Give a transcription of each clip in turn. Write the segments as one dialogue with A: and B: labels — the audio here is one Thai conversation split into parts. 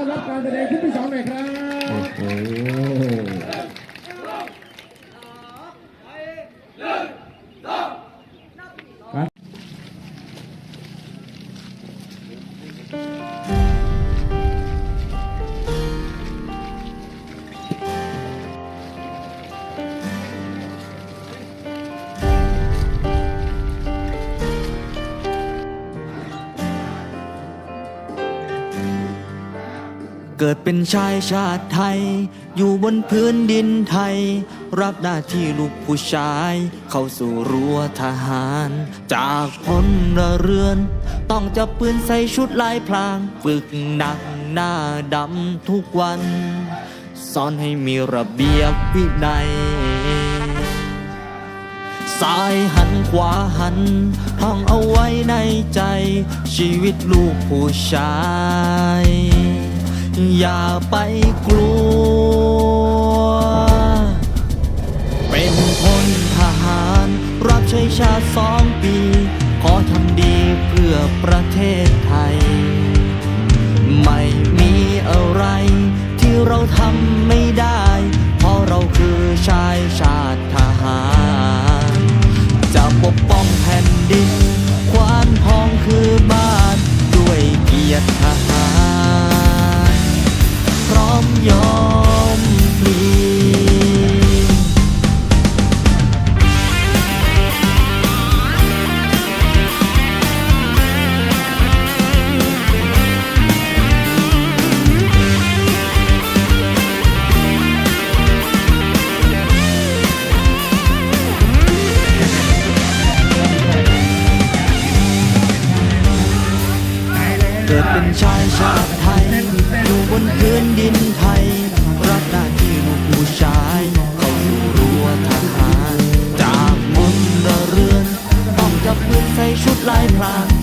A: Mustafa kaldırıyor.
B: เกิดเป็นชายชาติไทย อยู่บนพื้นดินไทย รับหน้าที่ลูกผู้ชาย เข้าสู่รั้วทหาร จากพลระเรือน ต้องจับปืนใส่ชุดลายพลาง ฝึกหนักหน้าดำทุกวัน สอนให้มีระเบียบวินัยซ้ายหันขวาหัน ท่องเอาไว้ในใจ ชีวิตลูกผู้ชาย อย่าไปกลัว เป็นพลทหาร รับใช้ชาติสองปี ขอทำดีเพื่อประเทศไทย ไม่มีอะไร ที่เราทำไม่ได้ เพราะเราคือชายชาติทหาร
C: จะปกป้อง
D: แผ่นดิน หลายพราง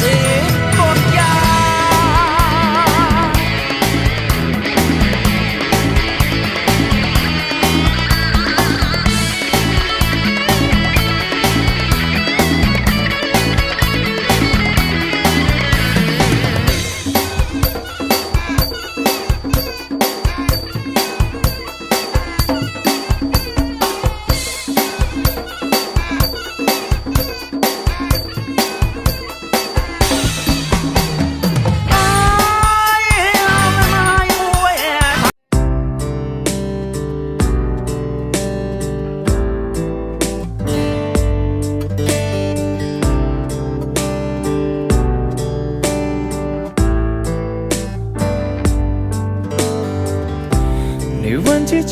D: สีกด
B: ย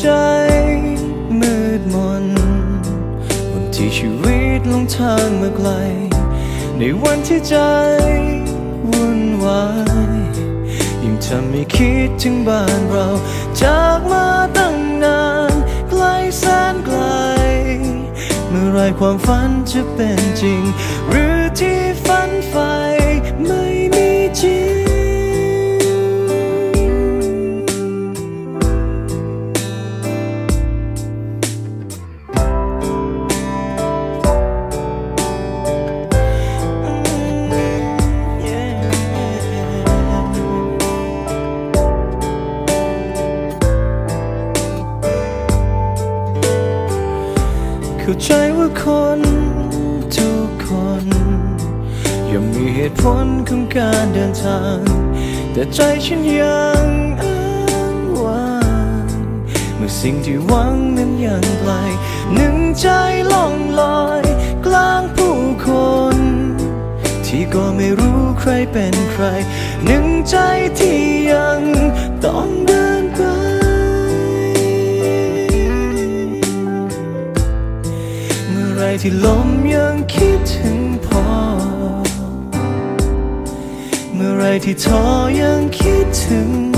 B: ใจ
E: มืดมนวันที่ชีวิตลงทางมาไกล ในวันที่ใจวุ่นวายยิ่งทำให้คิดถึงบ้านเรา จากมาตั้งนานไกลแสนไกล เมื่อไรความฝันจะเป็นจริง หรือที่ฝันไฟ สิ่งที่หวังนั้นยังไกลหนึ่งใจล่องลอย กลางผู้คน ที่ก็ไม่รู้ใครเป็นใคร หนึ่งใจที่ยังต้องเดินไป เมื่อไรที่ลมยังคิดถึงพอเมื่อไรที่ท้อยังคิดถึง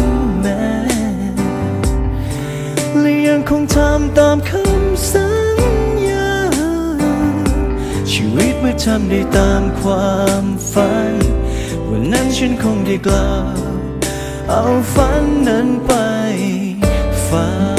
E: และยังคงทำตามคำสัญญา ชีวิตเมื่อทำได้ตามความฝัน วันนั้นฉันคงได้กล่าวเอาฝันนั้นไปฝัน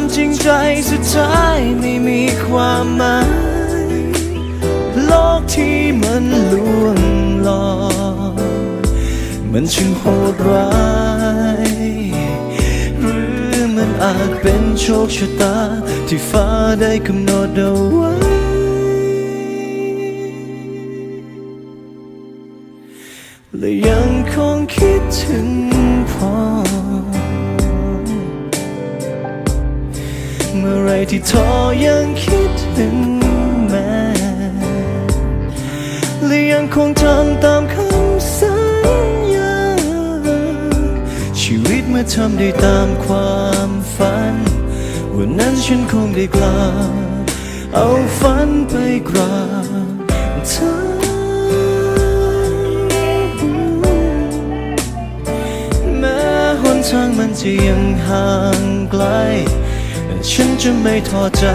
E: ความจริงใจสุดท้ายไม่มีความหมาย โลกที่มันลวงหลอกมันช่างโหดร้ายหรือมันอาจเป็นโชคชะตา ที่ฟ้าได้กำหนดเอาไว้และยังคงคิดถึงพ่อ ไรที่ท้อยังคิดถึงแม่และยังคงทำตามคำสัญญา ชีวิตเมื่อทำได้ตามความฝัน วันนั้นฉันคงได้กล่าเอาฝันไปกราบเธอแม้หนทางมันจะยังห่างไกล ฉันจะไม่ท้อใจ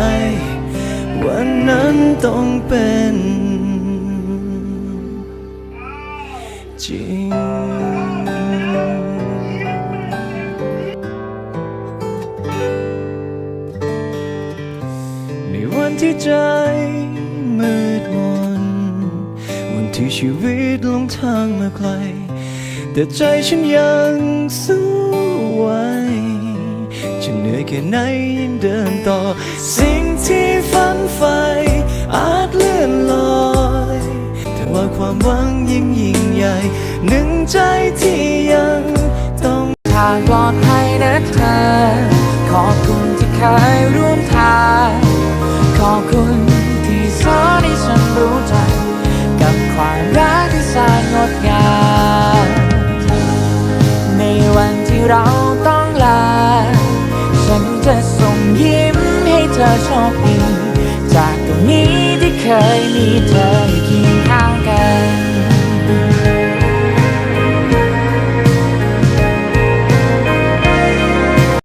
E: วันนั้นต้องเป็น จริงในวันที่ใจมืดมน วันที่ชีวิตลงทางมาไกล แต่ใจฉันยังสู้ ค่ไหนยังเดินต่อ สิ่งที่ฝันใฝ่อาจเลื่อนลอยแต่ว่าความหวังยิ่งยิ่งใหญ่ หนึ่งใจที่ยังต้อง
A: ทางปลอดภัย โชคดีจากตรงนี้ที่เคยมีเธออยู่